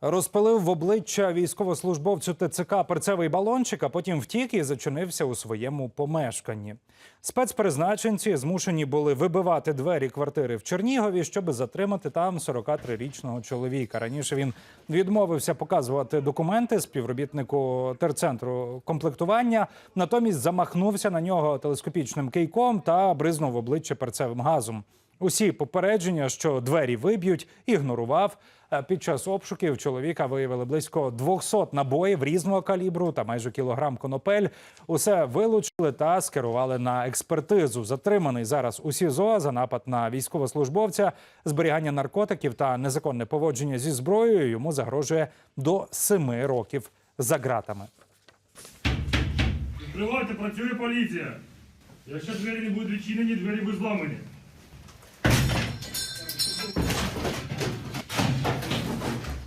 Розпилив в обличчя військовослужбовцю ТЦК перцевий балончик, а потім втік і зачинився у своєму помешканні. Спецпризначенці змушені були вибивати двері квартири в Чернігові, щоб затримати там 43-річного чоловіка. Раніше він відмовився показувати документи співробітнику терцентру комплектування. Натомість замахнувся на нього телескопічним кийком та бризнув в обличчя перцевим газом. Усі попередження, що двері виб'ють, ігнорував. Е, Під час обшуків чоловіка виявили близько 200 набоїв різного калібру та майже кілограм конопель. Усе вилучили та скерували на експертизу. Затриманий зараз у СІЗО за напад на військовослужбовця, зберігання наркотиків та незаконне поводження зі зброєю. Йому загрожує до 7 років за ґратами. Відкривайте, працює поліція. Якщо двері не будуть відчинені, двері будуть зламані.